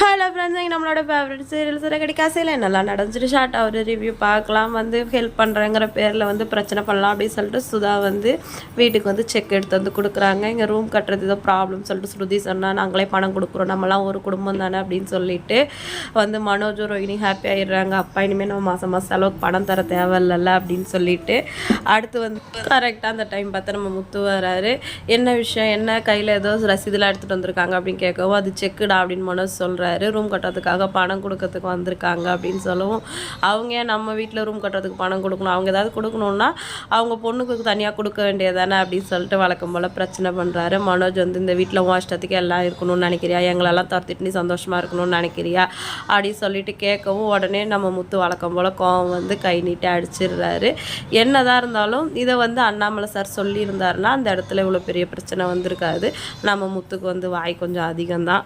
Hello friends இங்கே நம்மளோட favourite serial சிறகடி காசையில் நல்லா நடந்துட்டு ஷார்ட்டாக ஒரு ரிவ்யூ பார்க்கலாம். வந்து ஹெல்ப் பண்ணுறேங்கிற பேரில் வந்து பிரச்சனை பண்ணலாம் அப்படின்னு சொல்லிட்டு சுதா வந்து வீட்டுக்கு வந்து செக் எடுத்து வந்து கொடுக்குறாங்க. இங்கே ரூம் கட்டுறது ஏதோ ப்ராப்ளம் சொல்லிட்டு ஸ்ருதி சொன்னால் நாங்களே பணம் கொடுக்குறோம். நம்மளாம் ஒரு குடும்பம் தானே அப்படின்னு சொல்லிட்டு வந்து மனோஜும் ரோஹினி ஹாப்பி ஆகிடுறாங்க அப்பா இனிமேல் நம்ம மாதம் மாதம் செலவுக்கு பணம் தர தேவையில்ல அப்படின்னு சொல்லிட்டு அடுத்து வந்து கரெக்டாக அந்த டைம் பார்த்து நம்ம முத்து வராரு. என்ன விஷயம்? என்ன? கையில் ஏதோ ரசீதெலாம் எடுத்துகிட்டு வந்திருக்காங்க அப்படின்னு கேட்கவும் அது செக்குடா அப்படின்னு மனோஜ் சொல்கிறேன் ரூம் கட்டுறதுக்காக பணம் கொடுக்கறதுக்கு வந்திருக்காங்க அப்படின்னு சொல்லவும். அவங்க ஏன் நம்ம வீட்டில் ரூம் கட்டுறதுக்கு பணம் கொடுக்கணும்? அவங்க ஏதாவது கொடுக்கணுன்னா அவங்க பொண்ணுக்கு தனியாக கொடுக்க வேண்டியதானே அப்படின்னு சொல்லிட்டு வழக்கம் போல் பிரச்சனை பண்ணுறாரு மனோஜ் வந்து இந்த வீட்டில் உன் இஷ்டத்துக்கு எல்லாம் இருக்கணும்னு நினைக்கிறியா? எங்களெல்லாம் துரத்திட்டு நீ சந்தோஷமாக இருக்கணும்னு நினைக்கிறியா? அப்படின்னு சொல்லிட்டு கேட்கவும் உடனே நம்ம முத்து வழக்கம் போல் கோவம் வந்து கை நீட்டி அடிச்சிடுறாரு. என்னதான் இருந்தாலும் இதை வந்து அண்ணாமலை சார் சொல்லியிருந்தாருன்னா அந்த இடத்துல இவ்வளோ பெரிய பிரச்சனை வந்திருக்காது. நம்ம முத்துக்கு வந்து வாய் கொஞ்சம் அதிகம்தான்.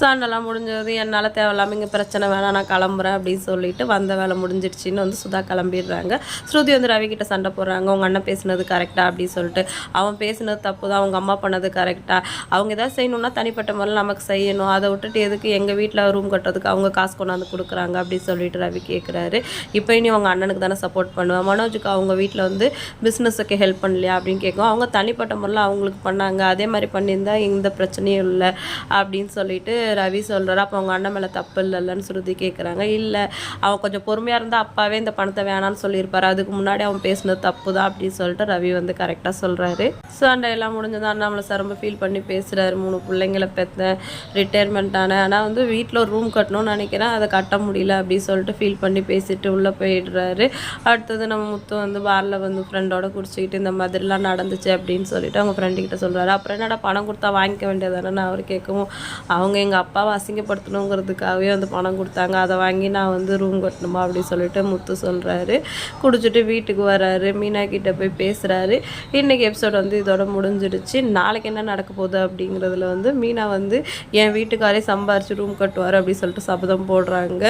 சாண்டெல்லாம் முடிஞ்சது என்னால் தேவையில்லாமல் இங்கே பிரச்சனை வேணாம் நான் கிளம்புறேன் அப்படின்னு சொல்லிட்டு வந்த வேலை முடிஞ்சிடுச்சின்னு வந்து சுதா கிளம்பிடுறாங்க. ஸ்ருதி வந்து ரவி கிட்ட சண்டை போடுறாங்க உங்கள் அண்ணன் பேசுனது கரெக்டாக அப்படின்னு சொல்லிட்டு. அவன் பேசுனது தப்பு தான் அவங்க அம்மா பண்ணது கரெக்டாக அவங்க எதாவது செய்யணும்னா தனிப்பட்ட முறையில் நமக்கு செய்யணும். அதை விட்டுட்டு எதுக்கு எங்கள் வீட்டில் ரூம் கட்டுறதுக்கு அவங்க காசு கொண்டாந்து கொடுக்குறாங்க அப்படின்னு சொல்லிட்டு ரவி கேட்குறாரு இப்போ இனி அவங்க அண்ணனுக்கு தானே சப்போர்ட் பண்ணுவேன் மனோஜுக்கு அவங்க வீட்டில் வந்து பிஸ்னஸுக்கு ஹெல்ப் பண்ணலையா அப்படின்னு கேட்கும் அவங்க தனிப்பட்ட முறையில் அவங்களுக்கு பண்ணாங்க. அதே மாதிரி பண்ணியிருந்தா எந்த பிரச்சனையும் இல்லை அப்படின்னு சொல்லிட்டு ரவி சொல்கிறாரு அப்போ அவங்க அண்ணன் மேலே தப்பு இல்லைல்லன்னு ஸ்ருதி கேட்குறாங்க இல்லை அவன் கொஞ்சம் பொறுமையாக இருந்தால் அப்பாவே இந்த பணத்தை வேணான்னு சொல்லியிருப்பார். அதுக்கு முன்னாடி அவன் பேசுனது தப்பு தான் அப்படின்னு சொல்லிட்டு ரவி வந்து கரெக்டாக சொல்கிறாரு சண்டை எல்லாம் முடிஞ்சது அண்ணாமலை சார் ரொம்ப ஃபீல் பண்ணி பேசுகிறாரு மூணு பிள்ளைங்களை பெற்றேன் ரிட்டையர்மெண்ட் ஆனேன் ஆனால் வந்து வீட்டில் ஒரு ரூம் கட்டணும்னு நினைக்கிறேன். அதை கட்ட முடியல அப்படின்னு சொல்லிட்டு ஃபீல் பண்ணி பேசிட்டு உள்ளே போயிடுறாரு. அடுத்தது நம்ம முத்து வந்து பாரில் வந்து ஃப்ரெண்டோட குடிச்சிக்கிட்டு இந்த மாதிரிலாம் நடந்துச்சு அப்படின்னு சொல்லிட்டு அவங்க ஃப்ரெண்டுக்கிட்ட சொல்கிறாரு அப்புறம் என்னடா பணம் கொடுத்தா வாங்கிக்க வேண்டியதானே நான் அவர் கேட்கவும் அவங்க எங்கள் அப்பாவை அசிங்கப்படுத்தணுங்கிறதுக்காகவே வந்து பணம் கொடுத்தாங்க. அதை வாங்கி நான் வந்து ரூம் கட்டணுமா அப்படின்னு சொல்லிட்டு முத்து சொல்கிறாரு குடிச்சிட்டு வீட்டுக்கு வராரு. மீனா கிட்ட போய் பேசுகிறாரு இன்றைக்கி எபிசோட் வந்து இதோட முடிஞ்சிடுச்சு. நாளைக்கு என்ன நடக்க போகுது அப்படிங்கிறதுல வந்து மீனா வந்து என் வீட்டுக்காரே சம்பாரித்து ரூம் கட்டுவார் அப்படின்னு சொல்லிட்டு சபதம் போடுறாங்க.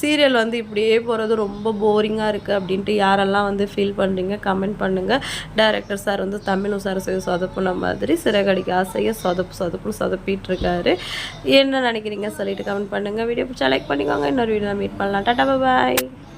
சீரியல் வந்து இப்படியே போகிறது ரொம்ப போரிங்காக இருக்குது அப்படின்ட்டு யாரெல்லாம் வந்து ஃபீல் பண்ணுறீங்க கமெண்ட் பண்ணுங்கள் டேரக்டர் சார் வந்து தமிழ் சார் செய்ய சொதப்புன மாதிரி சிறகடிக்கு ஆசையை சொதப்பு சொதப்பு சொதப்பிட்டு இருக்காரு. என்ன நினைக்கிறீங்க சொல்லிட்டு கமெண்ட் பண்ணுங்கள் வீடியோ பிடிச்சா லைக் பண்ணிக்கோங்க. இன்னொரு வீடியோ மீட் பண்ணலாம். Tata bye